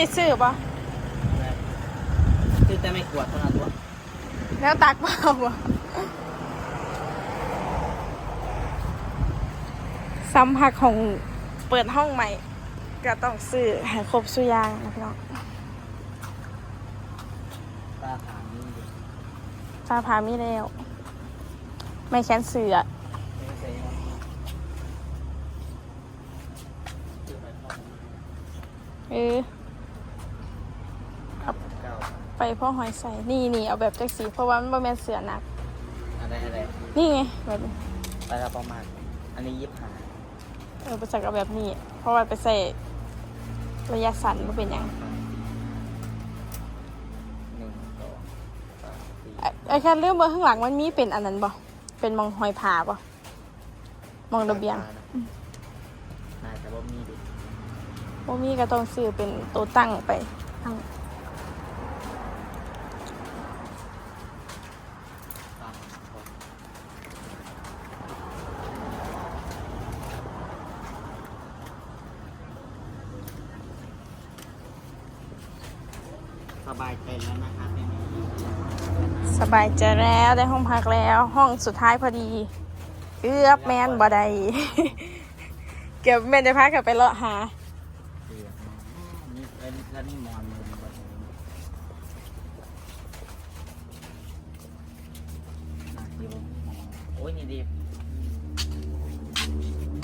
ซุปนี่ซื้อปะคือแต่ไม่กวดเท่านั้นตัวแล้วตักเปล่าปะสัมผัสของเปิดห้องใหม่ ก็ต้องซื้อให้ครบสุอยางนะพี่น้องตาขางนี่ดิตาพามีแล้ว ไม่แค้นเสือไม่ใช่ว่าคือไปพ่อเออเก้า ไปพ่อหอยใส่นี่นี่เอาแบบแจ็คสีเพราะว่ามันบ่แม่นเสือหนัก อะไรอะไรนี่ไงแบบนี้ไปละประมาณ อันนี้ยิบหาเออไปใส่กับแบบนี้ เพราะว่าไปใส่ระยะสั้นมันเป็นหยังหนึ่งสองสามสี่ไอ้ไอ้แค่เรื่องเบอร์ข้างหลังมันมีเป็นอันนั้นบ่เป็นมองหอยผาบ่มองระเบียงน่าจะว่ามีดิบ่มีก็ต้องซื้อเป็นตัวตั้งไปตั้ง ตามพอ สบายใจแล้วนะครับแม่สบายใจแล้วได้ห้องพักแล้ว ห้องสุดท้ายพอดีเอื้อบแมนบ่ได้เก็บแม่นจะพากันไปเลาะหาเสียนี่แล้วแล้วนี่มอนมือมันแบบนี้น่าเกี่ยวโอ้ยนี่ดี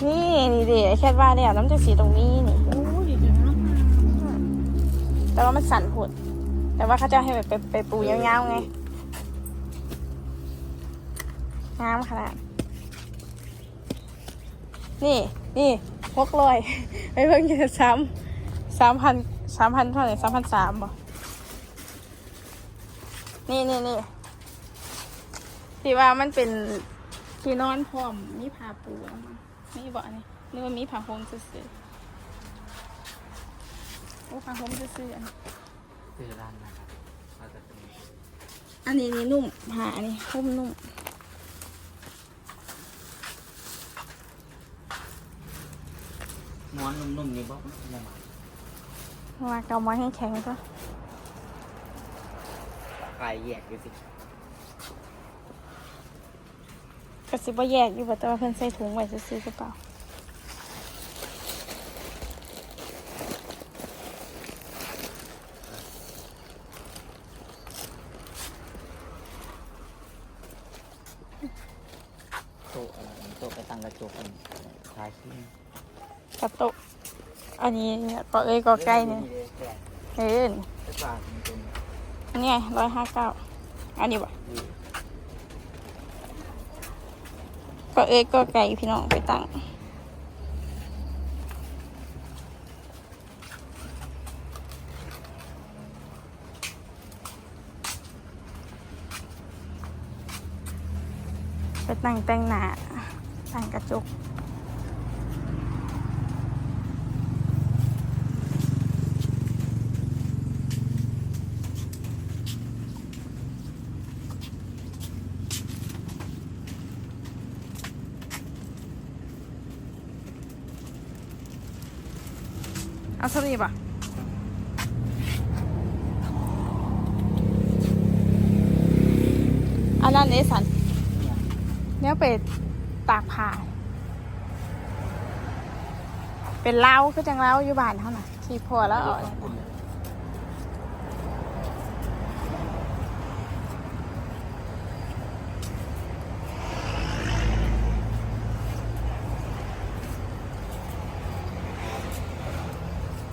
นี่นี่ดิไอ้แค่ว่าเนี่ยน้ำจากสีตรงนี้นี่โอ้ยดีนะแต่ว่ามันสั่นผด แต่ว่าเขาจะให้แบบไปไปปูยาวๆไงงามขนาด นี่นี่หกร้อยไปเพิ่งจะสามสามพันสามพันเท่าไหร่สามพันสามบ่นี่นี่นี่ที่ว่ามันเป็นที่นอนพร้อมมีผ้าปูแล้วมั้งมีบ่อันนี่นึกว่ามีผ้าห่มซื่อๆโอ้ผ้าห่มซื่อๆอันนี้ คือร้านนะครับเราจะเป็นอันนี้นี่นุ่มผ้าอันนี้ห่มนุ่ม ม้วนนุ่มๆนี่บอกไม่มาว่าเกามาให้แข็งก็ปลายแยกดูสิกระสิบ่แยกอยู่บ่แต่ว่าเพิ่นใส่ถุงไว้ซื่อๆหรือเปล่า โต๊ะอะไรโต๊ะไปตั้ง กระจกกันทายขี้กระโตะอันนี้เนี่ยก็เอ้ยก็ใกล้เนี่ยเอ้ยไปฝากมันเป็นอันนี้ร้อยห้าเก้าอันนี้บ่ดีก็เอ้ยก็ไก่พี่น้องไปตั้งไปตั้งแต่งหน้า ตั้งกระจกเอาสลีป่ะอันนั้นเอสันเนี่ยเนี่ยไป ตากผ้าเป็นเล้าก็จังเล้าอยู่บ้านเท่าน่ะที่พอแล้วเอาอั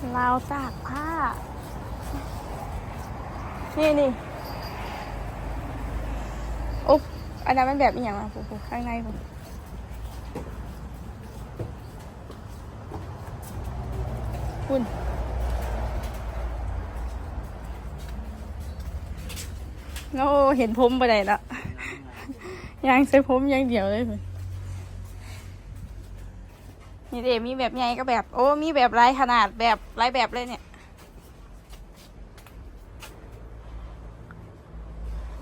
นเล้าตากผ้า นี่นี่อุ๊บอันนั้นมันแบบอีหยังอะปูปูข้างในปู คุณโอ้เห็นผมไปไหนละยางใส่ผมอยางเดียวเลยคุณนี่เดมีแบบใหญ่ก็แบบ โอ้มีแบบไรขนาดแบบไรแบบเลยเนี่ย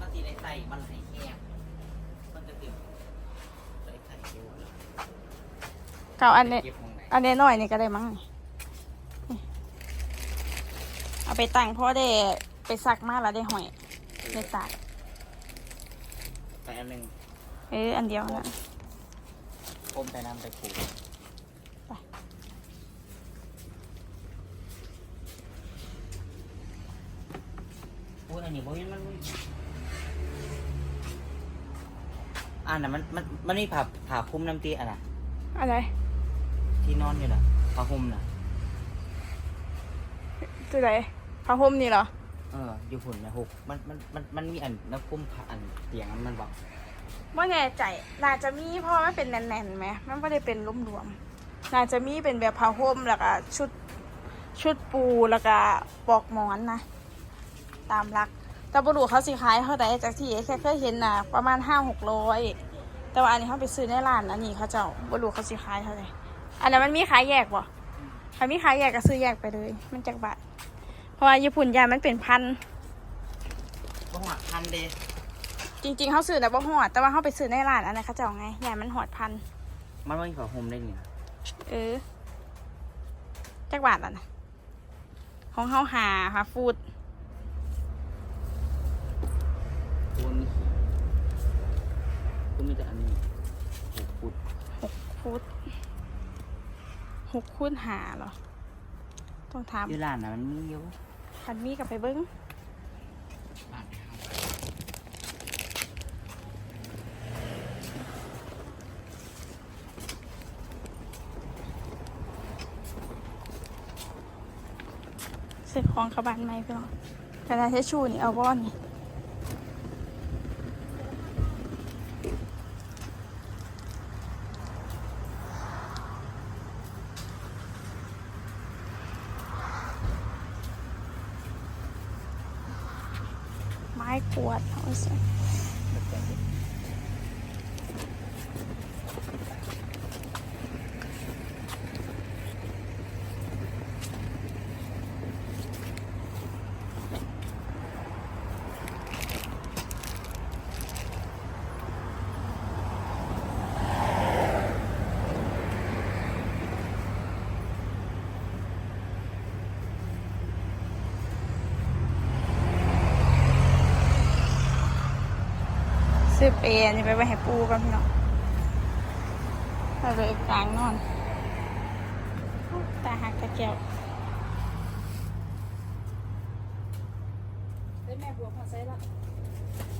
มันตีในใส่มันให้แห้งมันจะเตรียมใส่ไข่อยู่เก่าอันเนี้ยเก็บตรงไหนอันนี้น้อยนี่ก็ได้มั้งนี่ เอาไปตั้งเพราะได้ไปซักมาแล้วได้หอยได้ตากไปอันหนึ่งเอออันเดียวนะอมแต่น้ำไปปลูกไปพูดอันนี้เพราะมันอ่าน่ะมันมันมันมีผ่าผ่าคลุมน้ำตีอะนะอะไร ที่นอนอยู่น่ะผ้าห่มน่ะตัวไหน ผ้าห่มนี่เหรอ เอออยู่ฝุ่นนะหกมันมันมันมันมีอันน้ำคลุมผ้าอันเตียงมันมันบอกว่าแน่ใจ น่าจะมีเพราะว่ามันเป็นแน่นๆไหมมันไม่ได้เป็นรวมๆน่าจะมีเป็นแบบผ้าห่มแล้วก็ชุดชุดปูแล้วก็ปลอกหมอนนะ ตามรัก แต่บรูเขาสิขายเขาแต่จากที่แค่เคยเห็นนะประมาณห้าหกร้อยแต่ว่าอันนี้เขาไปซื้อในร้านอันนี้เขาเจ้าบรูเขาสิขายเท่าไหร่อันนั้นมันมีขายแยกบ่ถ้ามีขายแยกก็ซื้อแยกไปเลย มันจากบาทเพ ราะว่าญี่ปุ่นยามันเป็นพันก็หักพันเดย์จริง ๆเขาซื้อแต่บ่หอด แต่ว่าเขาไปซื้อในร้านอันนั้นเขาเจ้าไงยามันหอดพัน มันไม่มีผ้าห่มได้เนี่ยเออจากบาทอะนะของเขาหาหาฟูดตัวมีขีตัวมีแต่อันนี้หกฟุตฟูดหกคูณหาเหรอ ต้องถามที่ร้านน่ะมันมีอยู่ คันมีกับไปเบิ้งเสื้อของขบันไหมพี่น้องกระดาษทิชชูนี่เอาบ้อนนี่ ไม้กวาด เอาสิซื้อเปรย์อันนี่ไปไว้ให้ปูกันพี่น้องไปไปกลางนอนตาหักตะแก้วได้แม่บัวพอใส่ละ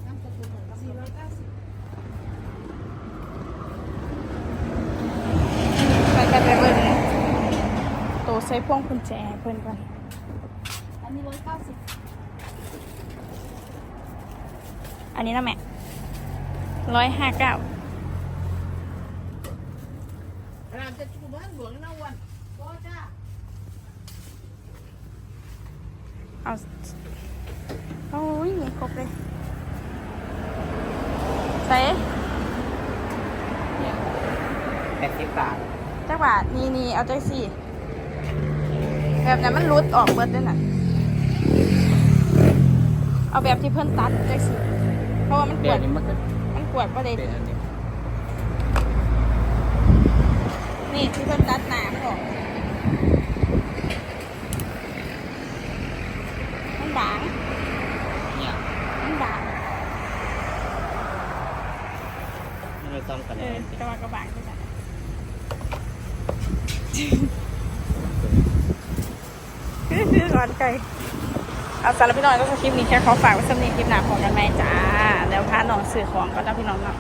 น้ำตะกุนสี่ร้อยเก้าสิบไปกันไปเบิ่งโตใส่พวงกุญแจให้เพิ่นก่อนอันนี้ร้อยเก้าสิบอันนี้นะแม่ ร้อยห้าเก้าร้านจะชูบ้านหลวงนะวันก็จ้าเอาโอ้ยมีครบเลยใส่เนี่ยแปดสิบบาทจักบาทนี่นี่เอาใจสี่แบบนั้นมันรุดออกเบิดด้วยน่ะ เอาแบบที่เพิ่นตัดใจสี่เพราะว่ามันกเดี๋ยววดนี้มันก็มัน กวดประเด็นเป็นอันนี้นี่ที่เพิ่นตัดหนามออกมันบางเนี่ยมันบางมันเลยซ้อมกันเอเลยอแต่ว่ากระบางด้วยกันคือคือร้อนไก่ เอาสารพี่น้องก็คลิปนี้แค่ขอฝากไว้สำหรับคลิปหน้าของกันไหมจ้า แล้วพาน้องสื่อของก็จะพี่น้องเนาะ